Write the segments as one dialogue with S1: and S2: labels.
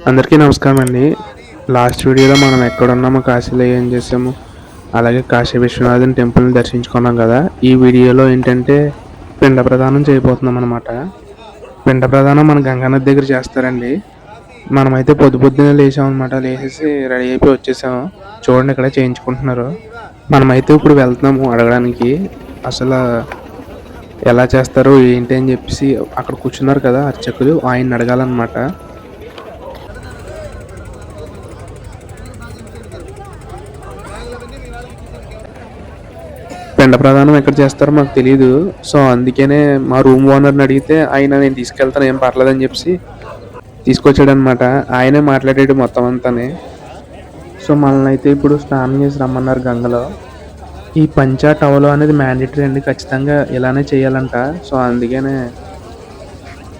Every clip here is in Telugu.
S1: అందరికీ నమస్కారం అండి. లాస్ట్ వీడియోలో మనం ఎక్కడున్నామో కాశీలో ఏం చేసాము అలాగే కాశీ విశ్వనాథన్ టెంపుల్ని దర్శించుకున్నాం కదా. ఈ వీడియోలో ఏంటంటే పిండ ప్రదానం చేయబోతున్నాం అనమాట పిండ ప్రదానం మన గంగానది దగ్గర చేస్తారండి. మనమైతే పొద్దు పొద్దున్నే లేచామన్నమాట లేచేసి రెడీ అయిపోయి వచ్చేసాము చూడండి ఇక్కడ చేయించుకుంటున్నారు. మనమైతే ఇప్పుడు వెళ్తున్నాము అడగడానికి. అసలు ఎలా చేస్తారు ఏంటి అని చెప్పేసి అక్కడ కూర్చున్నారు కదా అర్చకులు. ఆయన అడగాలన్నమాట. పిండ ప్రదానం ఎక్కడ చేస్తారో మాకు తెలియదు సో అందుకనే మా రూమ్ ఓనర్ని అడిగితే ఆయన నేను తీసుకెళ్తాను ఏం పర్లేదని చెప్పి తీసుకొచ్చాడనమాట ఆయనే మాట్లాడాడు మొత్తం అంతానే. సో మనల్ని అయితే ఇప్పుడు స్నానం చేసి రమ్మన్నారు గంగలో. ఈ పంచా టవలో అనేది మ్యాండేటరీ అండి ఖచ్చితంగా ఇలానే చేయాలంట. సో అందుకనే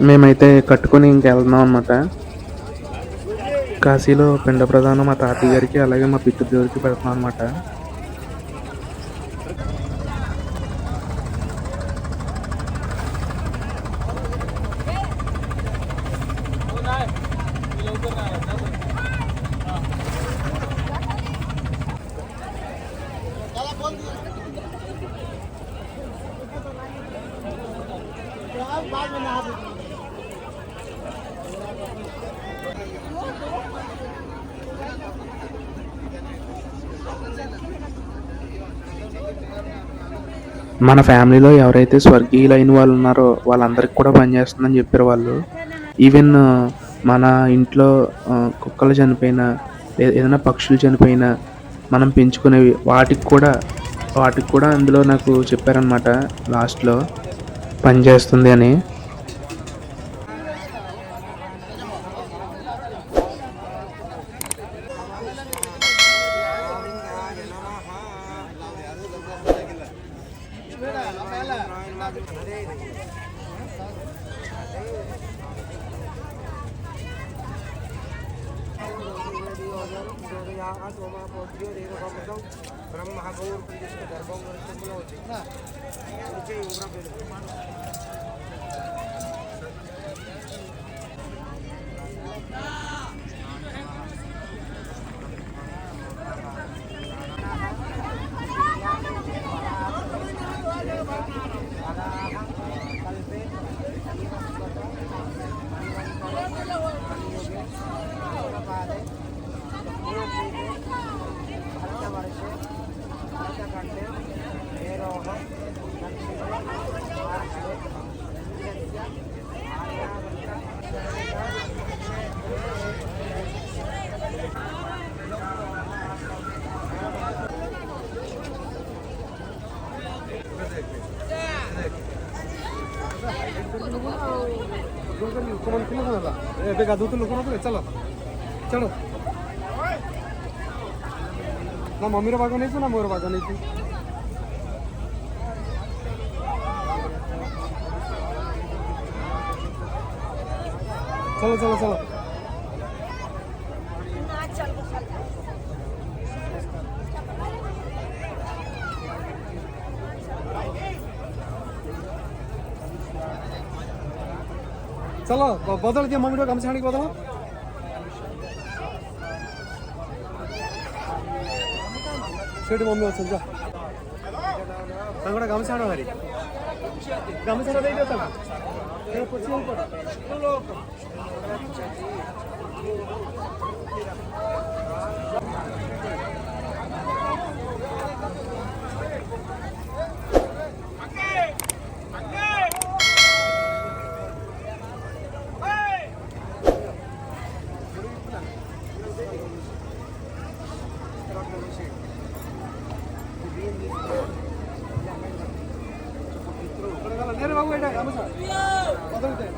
S1: మేమైతే కట్టుకొని ఇంకెళ్తున్నాం అనమాట కాశీలో పిండ ప్రధానం మా తాతయ్య గారికి అలాగే మా పితృదేవుడికి పెడుతున్నాం అనమాట మన ఫ్యామిలీలో ఎవరైతే స్వర్గీయులైన వాళ్ళు ఉన్నారో వాళ్ళందరికీ కూడా పనిచేస్తుందని చెప్పారు వాళ్ళు. ఈవెన్ uh, మన ఇంట్లో uh, కుక్కలు చనిపోయినా ఏదైనా పక్షులు చనిపోయినా మనం పెంచుకునేవి వాటికి కూడా వాటికి కూడా అందులో నాకు చెప్పారనమాట లాస్ట్లో. పనిచేస్తుంది అని.
S2: బ్రహ్మ గౌర్ గర్భం గురించి ଏବେ ಬೇಗ କଣ ಕೊಡೋದ್ರೆ ଚାଲ ಚಲೋ ନା ಮಮ್ಮಿರ ಭಾಗ ନେଇଛୁ ନା ମୋର ಭಾಗ ନେଇଛୁ ଚାଲ ଚାଲ ଚାଲ ಚಲೋ ಬದಲಿಗೆ ಮಮ್ಮಿ ಗಮಸ ಹಣಿಗೆ ಬದಲ ಸೇಟು ಮಮ್ಮಿ ಒಂದು ಸಂಜ ನಂಗಡ ಗಮಸ ಹಣ ಹರಿ ಗಮಸ ಹಣ ಇದೆ ತಗ ಪಡ బాబు బయట వదులుతాయి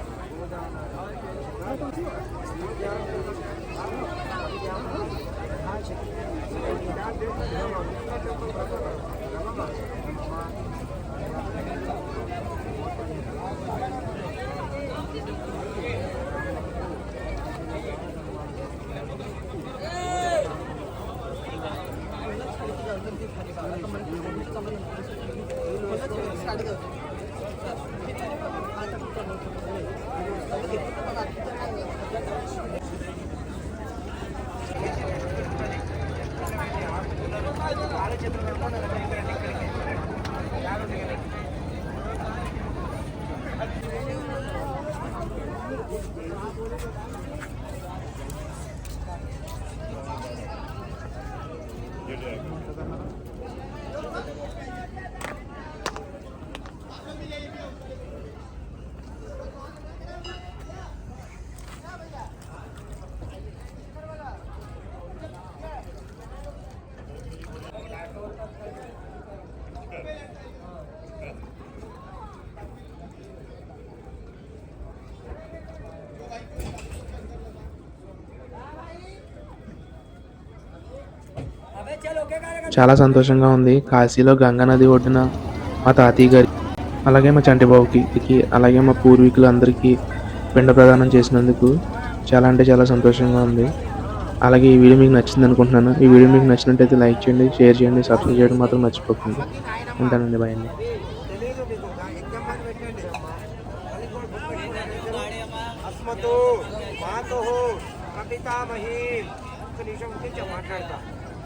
S2: స్టార్ట్ కాదు Yürü.
S1: చాలా సంతోషంగా ఉంది. కాశీలో గంగా నది ఒడ్డున మా తాతయ్య గారి అలాగే మా చంటిబాబుకి అలాగే మా పూర్వీకులందరికీ పిండ ప్రదానం చేసినందుకు చాలా అంటే చాలా సంతోషంగా ఉంది. అలాగే ఈ వీడియో మీకు నచ్చింది అనుకుంటున్నాను. ఈ వీడియో మీకు నచ్చినట్టయితే లైక్ చేయండి షేర్ చేయండి సబ్స్క్రైబ్ చేయడం మాత్రం మర్చిపోకండి. ఉంటానండి భయం
S3: మాతో మాతో మాతు ఒక్క నిమిషం గురించి మాట్లాడతా.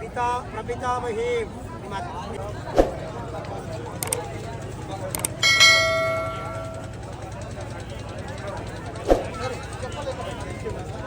S3: पिता प्रपितामही चप्पल